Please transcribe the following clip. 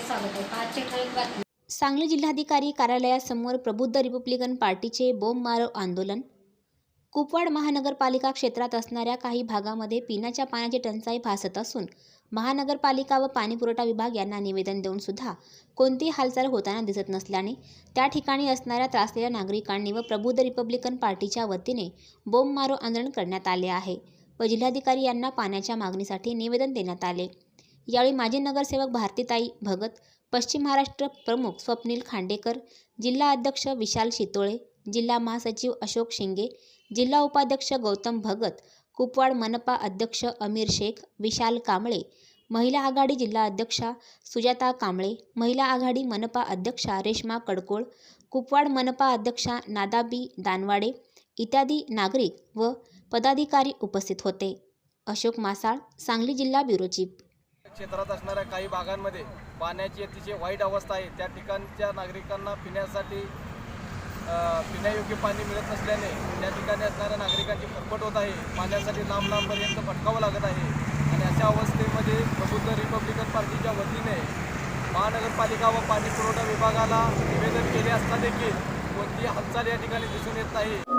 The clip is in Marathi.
स्वागत आहे. आजच्या ठळक बातमी. सांगली जिल्हाधिकारी कार्यालयासमोर प्रबुद्ध रिपब्लिकन पार्टीचे बोंबमारो आंदोलन. कुपवाड महानगरपालिका क्षेत्रात असणाऱ्या काही भागामध्ये पिण्याच्या पाण्याची टंचाई भासत असून महानगरपालिका व पाणीपुरवठा विभाग यांना निवेदन देऊन सुद्धा कोणतीही हालचाल होताना दिसत नसल्याने त्या ठिकाणी असणाऱ्या त्रासलेल्या नागरिकांनी व प्रबुद्ध रिपब्लिकन पार्टीच्या वतीने बोंबमारो आंदोलन करण्यात आले आहे. व जिल्हाधिकारी यांना पाण्याच्या मागणीसाठी निवेदन देण्यात आले. यावेळी माजी नगरसेवक भारतीताई भगत पश्चिम महाराष्ट्र प्रमुख स्वप्नील खांडेकर जिल्हा अध्यक्ष विशाल शितोळे जिल्हा महासचिव अशोक शिंगे जिल्हा उपाध्यक्ष गौतम भगत कुपवाड मनपा अध्यक्ष अमीर शेख विशाल कांबळे महिला आघाडी जिल्हा अध्यक्षा सुजाता कांबळे महिला आघाडी मनपा अध्यक्षा रेश्मा कडकोळ कुपवाड मनपा अध्यक्षा नादाबी दानवाडे इत्यादी नागरिक व पदाधिकारी उपस्थित होते. अशोक मासाळ सांगली जिल्हा ब्युरो चीफ. क्षेत्रात असणाऱ्या काही भागांमध्ये पाण्याची अतिशय वाईट अवस्था आहे. त्या ठिकाणच्या नागरिकांना पिण्यासाठी पिण्यायोग्य पाणी मिळत नसल्याने त्या ठिकाणी असणाऱ्या नागरिकांची फरफट होत आहे. पाण्यासाठी लांब लांबपर्यंत भटकावं लागत आहे. आणि अशा अवस्थेमध्ये प्रबुद्ध रिपब्लिकन पार्टीच्या वतीने महानगरपालिका व पाणी पुरवठा विभागाला निवेदन केले असता देखील कोणतीही हालचाल या ठिकाणी दिसून येत नाही.